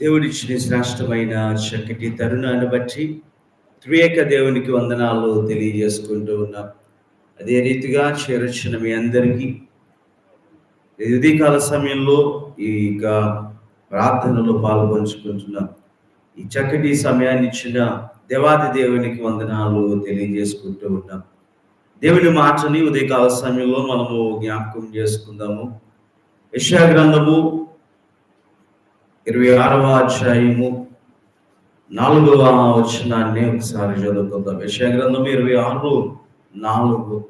దేవుడిచ్చిన శ్రేష్టమైన చక్కటి తరుణాన్ని బట్టి త్రియేక దేవునికి వందనాలు తెలియజేసుకుంటూ ఉన్నాం. అదే రీతిగా చేరొచ్చిన మీ అందరికీ ఉదయకాల సమయంలో ఈ యొక్క ప్రార్థనలో పాల్పంచుకుంటున్నాం. ఈ చక్కటి సమయాన్ని ఇచ్చిన దేవాది దేవునికి వందనాలు తెలియజేసుకుంటూ ఉన్నాం. దేవుని మాటని ఉదయకాల సమయంలో మనము జ్ఞాపకం చేసుకుందాము. యశా గ్రంథము ఇరవై ఆరవ అధ్యాయము నాలుగవ వచనాన్ని ఒకసారి చదువుకుందాం. విషయ గ్రంథం ఇరవై ఆరు నాలుగు.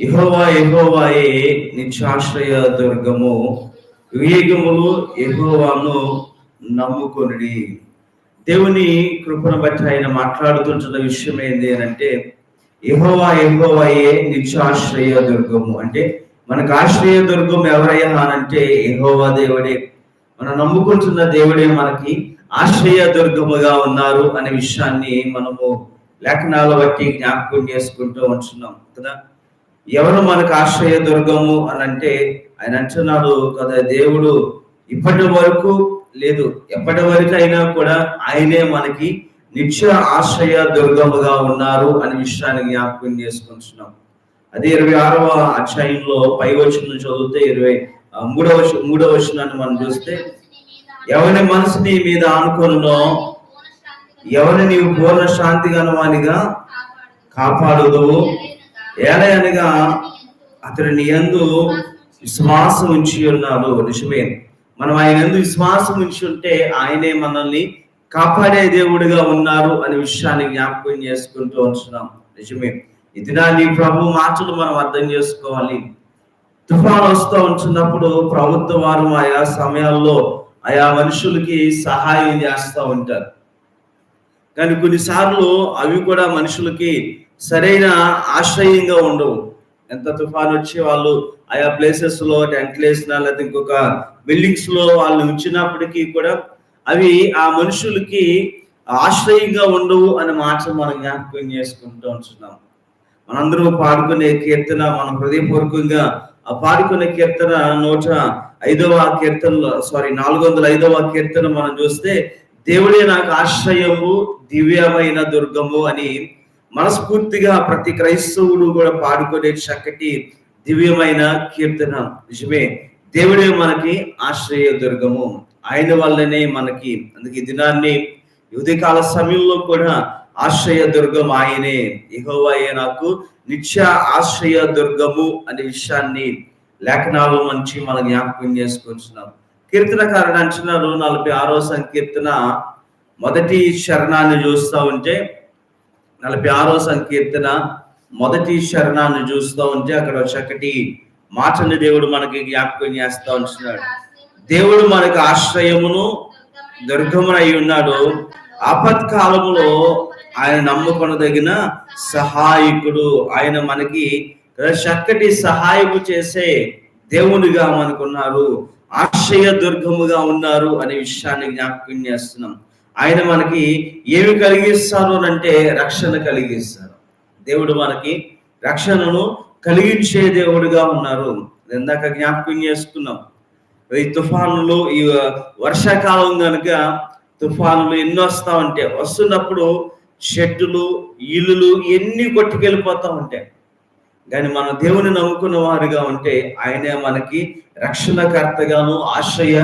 ఇహోవా ఇహోవాయే నిత్యాశ్రయ దుర్గము వివేకములు ఎహోవాను నమ్ముకొని దేవుని కృపను బట్టి ఆయన మాట్లాడుతుంటున్న విషయం ఏంటి అని అంటే ఎహోవా ఎహోవాయే నిత్యాశ్రయ దుర్గము. అంటే మనకు ఆశ్రయ దుర్గం ఎవరయ్యా అంటే ఎహోవా దేవుడే. మనం నమ్ముకుంటున్న దేవుడే మనకి ఆశ్రయ దుర్గముగా ఉన్నారు అనే విషయాన్ని మనము లేఖనాల బట్టి జ్ఞాపకం చేసుకుంటూ ఉంటున్నాం కదా? ఎవరు మనకు ఆశ్రయ దుర్గము అని అంటే ఆయన అంటున్నాడు కదా దేవుడు ఇప్పటి వరకు లేదు ఎప్పటి వరకు అయినా కూడా ఆయనే మనకి నిత్య ఆశ్రయ దుర్గముగా ఉన్నారు అనే విషయాన్ని జ్ఞాపకం చేసుకుంటున్నాం. అదే ఇరవై ఆరవ అధ్యాయంలో పై వచ్చిన చదివితే ఇరవై మూడవ మూడవ వచనాన్ని మనం చూస్తే ఎవరి మనసు నీ మీద ఆనుకొనునో ఎవరిని నీవు పూర్ణ శాంతి గనవానిగా కాపాడదు ఏలయనగా అతడు నీ యందు విశ్వాసం ఉంచి ఉన్నాడు. నిజమే. మనం ఆయన ఎందు విశ్వాసం ఉంచి ఉంటే ఆయనే మనల్ని కాపాడే దేవుడిగా ఉన్నారు అనే విషయాన్ని జ్ఞాపకం చేసుకుంటూ ఉంటున్నాం. నిజమే. ఇది నీ ప్రభు మాటలు మనం అర్థం చేసుకోవాలి. తుఫాన్ వస్తూ ఉంటున్నప్పుడు ప్రభుత్వ వారు ఆయా సమయాల్లో ఆయా మనుషులకి సహాయం చేస్తూ ఉంటారు. కానీ కొన్నిసార్లు అవి కూడా మనుషులకి సరైన ఆశ్రయంగా ఉండవు. ఎంత తుఫాన్ వచ్చి వాళ్ళు ఆయా ప్లేసెస్లో టెంట్లు వేసినా లేకపోతే ఇంకొక బిల్డింగ్స్లో వాళ్ళు ఉంచినప్పటికీ కూడా అవి ఆ మనుషులకి ఆశ్రయంగా ఉండవు అనే మాట మనం జ్ఞాపకం చేసుకుంటూ ఉంటున్నాం. మనందరూ పాడుకునే కీర్తన మనం హృదయపూర్వకంగా ఆ పాడుకున్న కీర్తన నూట ఐదవ కీర్తనలో సారీ నాలుగు వందల ఐదవ కీర్తన మనం చూస్తే దేవుడే నాకు ఆశ్రయము దివ్యమైన దుర్గము అని మనస్ఫూర్తిగా ప్రతి క్రైస్తవుడు కూడా పాడుకునే చక్కటి దివ్యమైన కీర్తన నిజమే. దేవుడే మనకి ఆశ్రయ దుర్గము. ఆయన వల్లనే మనకి అందుకే దినాన్ని ఉదయకాల సమయంలో కూడా ఆశ్రయ దుర్గం ఆయనే ఇహోవాయే నాకు నిత్య ఆశ్రయ దుర్గము అనే విషయాన్ని లేఖనాలు మంచి మనం జ్ఞాపకం చేసుకుంటున్నాం. కీర్తనకారుడు అంటున్నారు నలభై ఆరో సంకీర్తన మొదటి శరణాన్ని చూస్తూ ఉంటే నలభై ఆరో సంకీర్తన మొదటి శరణాన్ని చూస్తూ ఉంటే అక్కడ చక్కటి మాటని దేవుడు మనకి జ్ఞాపకం చేస్తూ ఉంటున్నాడు. దేవుడు మనకు ఆశ్రయమును దుర్గమునై ఉన్నాడు. ఆపత్కాలములో ఆయన నమ్ముకొనదగిన సహాయకుడు. ఆయన మనకి చక్కటి సహాయము చేసే దేవునిగా మనకున్నారు. ఆశ్రయ దుర్గముగా ఉన్నారు అనే విషయాన్ని జ్ఞాపకం చేస్తున్నాం. ఆయన మనకి ఏమి కలిగిస్తారు అంటే రక్షణ కలిగిస్తారు దేవుడు మనకి రక్షణను కలిగించే దేవుడుగా ఉన్నారు. ఇందాక జ్ఞాపకం చేసుకున్నాం. ఈ తుఫానులు ఈ వర్షాకాలం కనుక తుఫానులు ఎన్ని వస్తా ఉంటే వస్తున్నప్పుడు చెట్టులు ఇల్లులు ఎన్ని కొట్టుకెళ్ళిపోతా ఉంటాయి. కానీ మన దేవుని నమ్ముకున్న వారుగా ఉంటే ఆయనే మనకి రక్షణకర్తగాను ఆశ్రయ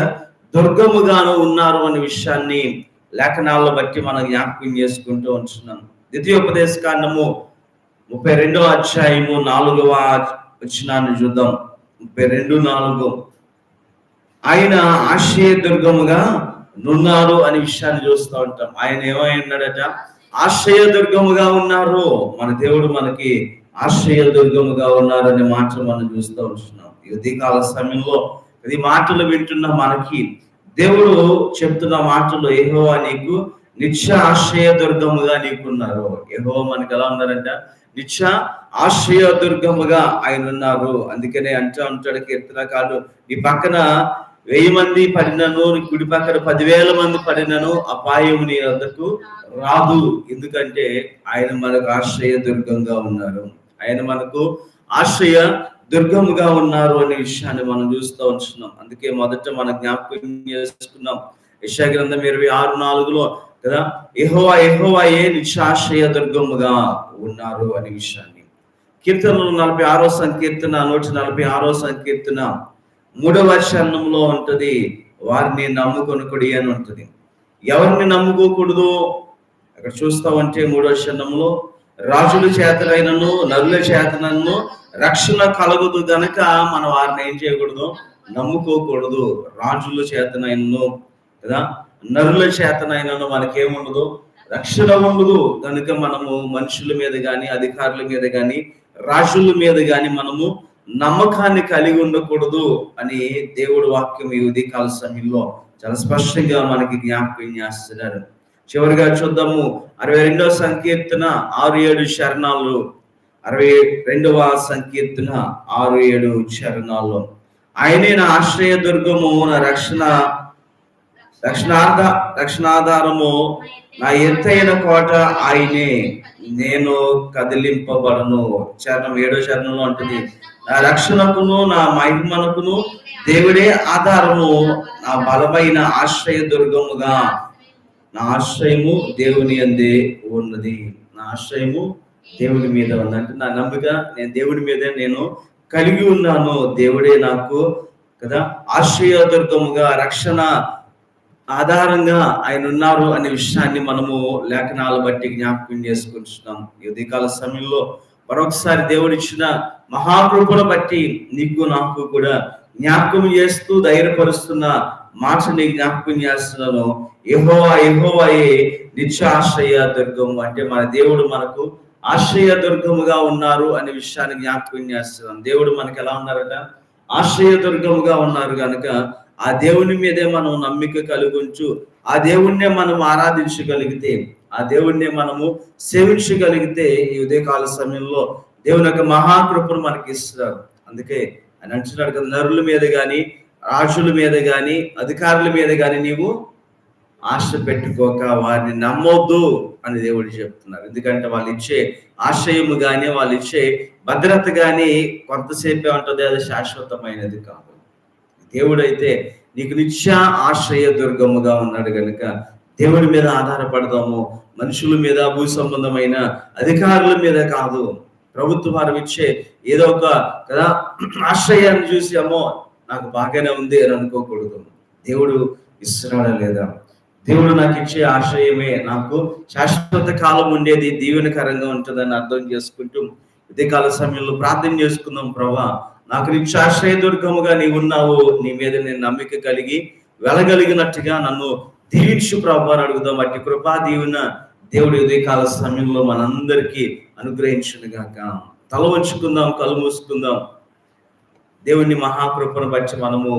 దుర్గముగాను ఉన్నారు అనే విషయాన్ని లేఖనాలను బట్టి మనం జ్ఞాపకం చేసుకుంటూ ఉంటున్నాం. ద్వితీయోపదేశ కాండము ముప్పై రెండవ అధ్యాయము నాలుగవ వచ్చినాన్ని చూద్దాం. ముప్పై రెండు నాలుగు. ఆయన ఆశ్రయ దుర్గముగా నున్నారు అనే విషయాన్ని చూస్తూ ఉంటాం. ఆయన ఏమై ఉన్నాడట? ఆశ్రయ దుర్గముగా ఉన్నారు మన దేవుడు మనకి ఆశ్రయ దుర్గముగా ఉన్నారనే మాటలు మనం చూస్తూ ఉంటున్నాం. ఈ కాల సమయంలో ఇది మాటలు వింటున్న మనకి దేవుడు చెప్తున్న మాటలు ఏహో నీకు నిత్య ఆశ్రయ దుర్గముగా నీకున్నారు. ఏహో మనకి ఎలా ఉన్నారంట? నిత్య ఆశ్రయ దుర్గముగా ఆయన ఉన్నారు. అందుకనే అంటా ఉంటాడు కీర్తనకాలు నీ పక్కన వెయ్యి మంది పడినను నీ కుడి పక్కన పదివేల మంది పడినను అపాయం నీ వద్దకు రాదు. ఎందుకంటే ఆయన మనకు ఆశ్రయ దుర్గంగా ఉన్నారు. ఆయన మనకు ఆశ్రయ దుర్గముగా ఉన్నారు అనే విషయాన్ని మనం చూస్తూ ఉంటున్నాం. అందుకే మొదట మనం జ్ఞాపకం చేసుకున్నాం. యశా గ్రంథం ఇరవై ఆరు నాలుగులో కదా ఎహోవా యెహోవాయే నిశాశ్రయ దుర్గముగా ఉన్నారు అనే విషయాన్ని. కీర్తనలు నలభై ఆరో సంకీర్తన నూట నలభై ఆరో సంకీర్తన. మూడవ చరణంలో ఉంటుంది వారిని నమ్ముకొనుకుడి అని ఉంటుంది. ఎవరిని నమ్ముకోకూడదు? అక్కడ చూస్తామంటే మూడవ చరణంలో రాజుల చేతలైనను నరుల చేతనను రక్షణ కలగదు గనక మనం వారిని ఏం చేయకూడదు? నమ్ముకోకూడదు. రాజుల చేతనైనను కదా? నరుల చేతనైనను మనకేముండదు? రక్షణ ఉండదు కనుక మనము మనుషుల మీద కానీ అధికారుల మీద కానీ రాజుల మీద కానీ మనము నమ్మకాన్ని కలిగి ఉండకూడదు అని దేవుడు వాక్యం ఈ ఉదయకాల సమయంలో చాలా స్పష్టంగా మనకి జ్ఞాపకం చేస్తున్నారు. చివరిగా చూద్దాము. అరవై రెండవ సంకీర్తన ఆరు ఏడు శరణాలు అరవై రెండవ సంకీర్తన ఆరు ఏడు చరణాలు. ఆయనే నా ఆశ్రయ దుర్గము నా రక్షణ రక్షణార్థ రక్షణాధారము నా ఎత్తైన కోట ఆయనే. నేను కదిలింపబడను. చరణం ఏడో చరణంలో అంటుంది నా రక్షణకును నా మహిమనకును దేవుడే ఆధారము. నా బలమైన ఆశ్రయ దుర్గముగా. నా ఆశ్రయము దేవుని అందే ఉన్నది. నా ఆశ్రయము దేవుని మీద ఉంది. అంటే నా నమ్మిక నేను దేవుడి మీదే నేను కలిగి ఉన్నాను. దేవుడే నాకు కదా ఆశ్రయ దుర్గముగా రక్షణ ఆధారంగా ఆయన ఉన్నారు అనే విషయాన్ని మనము లేఖనాలు బట్టి జ్ఞాపకం చేసుకుంటున్నాం. ఈ సమయంలో మరొకసారి దేవుడిచ్చిన మహాకృపను బట్టి నీకు నాకు కూడా జ్ఞాపకం చేస్తూ ధైర్యపరుస్తున్న మాటని జ్ఞాపకం చేస్తున్నాను. ఎహోవా ఎహోవాయే నిత్య ఆశ్రయ దుర్గము. అంటే మన దేవుడు మనకు ఆశ్రయ దుర్గముగా ఉన్నారు అనే విషయాన్ని జ్ఞాపకం చేస్తున్నాం. దేవుడు మనకి ఎలా ఉన్నారట? ఆశ్రయ దుర్గముగా ఉన్నారు కనుక ఆ దేవుని మీదే మనం నమ్మిక కలుగుంచు. ఆ దేవుణ్ణే మనం ఆరాధించగలిగితే ఆ దేవుణ్ణే మనము సేవించగలిగితే ఈ ఉదయకాల సమయంలో దేవుని యొక్క మహాకృపను మనకి ఇస్తున్నారు అందుకే ఆయన అంటున్నాడు కదా నరుల మీద కానీ రాజుల మీద కానీ అధికారుల మీద కానీ నీవు ఆశ పెట్టుకోక వారిని నమ్మొద్దు అని దేవుడు చెప్తున్నారు. ఎందుకంటే వాళ్ళు ఇచ్చే ఆశయము కానీ వాళ్ళు ఇచ్చే భద్రత కానీ కొంతసేపే ఉంటుంది అది శాశ్వతమైనది కాదు. దేవుడైతే నీకు నిత్య ఆశ్రయ దుర్గముగా ఉన్నాడు కనుక దేవుడి మీద ఆధారపడదాము. మనుషుల మీద భూ సంబంధమైన అధికారుల మీద కాదు. ప్రభుత్వ వారు ఇచ్చే ఏదో ఒక కదా ఆశ్రయాన్ని చూసి అమ్మో నాకు బాగానే ఉంది అని అనుకోకూడదు. దేవుడు ఇస్తున్నాడా లేదా? దేవుడు నాకు ఇచ్చే ఆశ్రయమే. నాకు శాశ్వత కాలం ఉండేది దీవెనకరంగా ఉంటుందని అర్థం చేసుకుంటూ ఇదే కాల సమయంలో ప్రార్థన చేసుకుందాం ప్రభా. నాకు నీకు ఆశ్రయ దుర్గముగా నీవు ఉన్నావు. నీ మీద నేను నమ్మిక కలిగి వెలగలిగినట్టుగా నన్ను దీవించు ప్రభు అడుగుదాం. అట్టి కృపా దీవెన దేవుడి ఉదయకాల సమయంలో మనందరికీ అనుగ్రహించునుగాక. తల వంచుకుందాం కళ్ళు మూసుకుందాం. దేవుణ్ణి మహాకృపను బట్టి మనము